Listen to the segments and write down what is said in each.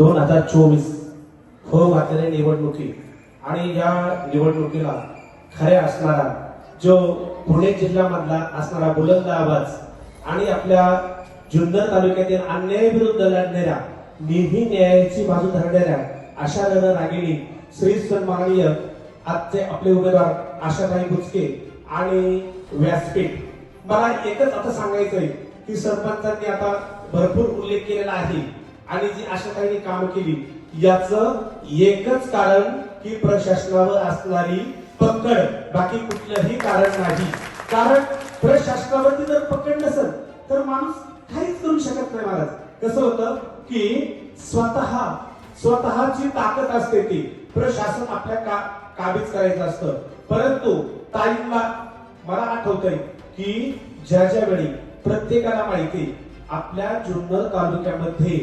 दोन हजार चोवीस हो घातलेल्या निवडणुकी आणि या निवडणुकीला खऱ्या असणारा जो पुणे जिल्ह्यामधला असणारा बुलंद आवाज आणि आपल्या जुन्नर तालुक्यातील अन्यायाविरुद्ध लढणाऱ्या नेहमी न्यायाची बाजू धरणाऱ्या अशा रणरागिणी श्री सन्माननीय आजचे आपले उमेदवार आशाताई बुचके आणि व्यासपीठ. मला एकच आता सांगायचंय की सरपंचांनी आता भरपूर उल्लेख केलेला आहे. आणि जी अशा काही काम केली याच एकच कारण की प्रशासनावर असणारी पकड. बाकी कुठलंही कारण नाही. कारण प्रशासनावरती जर पकड नसेल तर माणूस काहीच करू शकत नाही महाराज. कसं होतं की स्वतः स्वतःची ताकद असते ती. प्रशासन आपल्या का काबीज करायचं असतं. परंतु ताईंना मला आठवतंय की ज्या ज्या वेळी प्रत्येकाला माहिती आपल्या जुन्नर तालुक्यामध्ये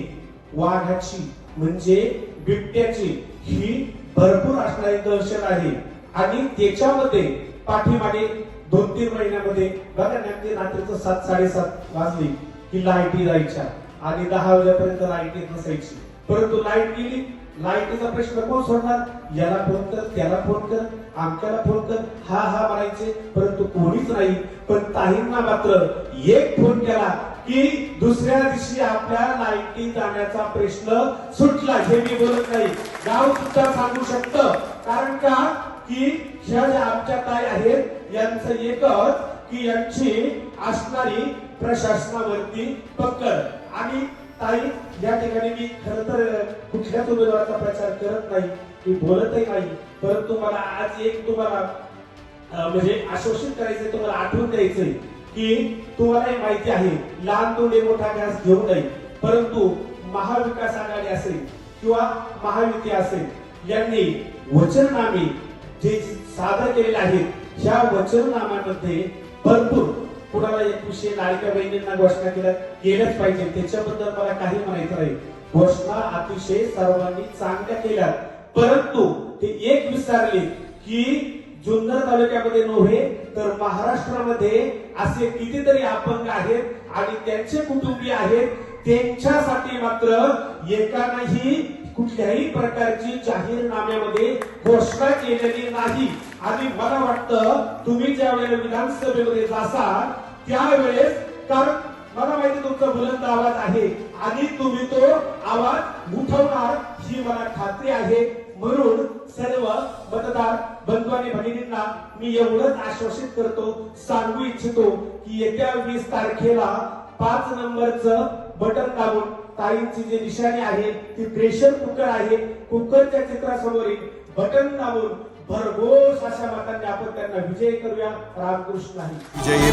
वाघाची म्हणजे बिबट्याची ही भरपूर असणारी दहशत आहे. आणि त्याच्यामध्ये पाठीमागे दोन तीन महिन्यामध्ये बघा नेमके रात्रीचं सात साडेसात वाजली की लाईटी जायच्या. आणि दहा वाजेपर्यंत लाइट येत नसायची. परंतु लाइट गेली लाईटीचा प्रश्न कोण सोडणार? याला फोन कर त्याला फोन कर आमच्याला फोन कर हा हा म्हणायचे. परंतु कोणीच नाही. पण ताईंना मात्र एक फोन केला. की दुसऱ्या दिवशी आपल्या लाईटी जाण्याचा प्रश्न सुटला हे मी बोलत नाही. गाव सुद्धा सांगू शकतं. कारण का? की ह्या ज्या आमच्या काय आहेत यांचं एकच की यांची असणारी प्रशासनावरती पकड. आणि ताई या ठिकाणी मी खर तर कुठल्याच उमेदवाराचा प्रचार करत नाही. मी बोलतही नाही. परंतु मला आज एक तुम्हाला म्हणजे आश्वासित करायचंय तुम्हाला आठवून द्यायचंय. की तुम्हाला हे माहिती आहे लहान तोंडे मोठा घास घेऊ नये परंतु महाविकास आघाडी असेल किंवा महायुती असेल यांनी वचननामे जे सादर केलेले आहेत ह्या वचननामामध्ये भरपूर कुणाला एक विषय लाडक्या बहिणींना घोषणा केल्या केल्याच पाहिजे त्याच्याबद्दल मला काही म्हणायचं नाही. घोषणा अतिशय सर्वांनी चांगल्या केल्या परंतु ते एक विचारले की जुन्नर तालुक्यामध्ये नव्हे तर महाराष्ट्रामध्ये असे कितीतरी अपंग आहेत आणि त्यांचे कुटुंबीय आहेत. त्यांच्यासाठी मात्र एकानाही कुठल्याही प्रकारची जाहीरनाम्यामध्ये घोषणा केलेली नाही. आणि मला वाटतं तुम्ही ज्या वेळेला विधानसभेमध्ये जासाल त्यावेळेस कारण मला माहिती तुमचा बुलंद आवाज आहे. आणि तुम्ही तो आवाज उठवणार ही मला खात्री आहे. म्हणून सर्व मतदार बंधू आणि भगिनींना मी एवढंच आश्वासित करतो सांगू इच्छितो की येत्या वीस तारखेला पाच नंबरचं बटन दाबून ताईंची जी निशाणी आहे ती प्रेशर कुकर आहे कुकरच्या चित्रासमोरील बटन दाबून भरघोस अशा मतांनी आपण त्यांना विजय करूया रामकृष्ण जय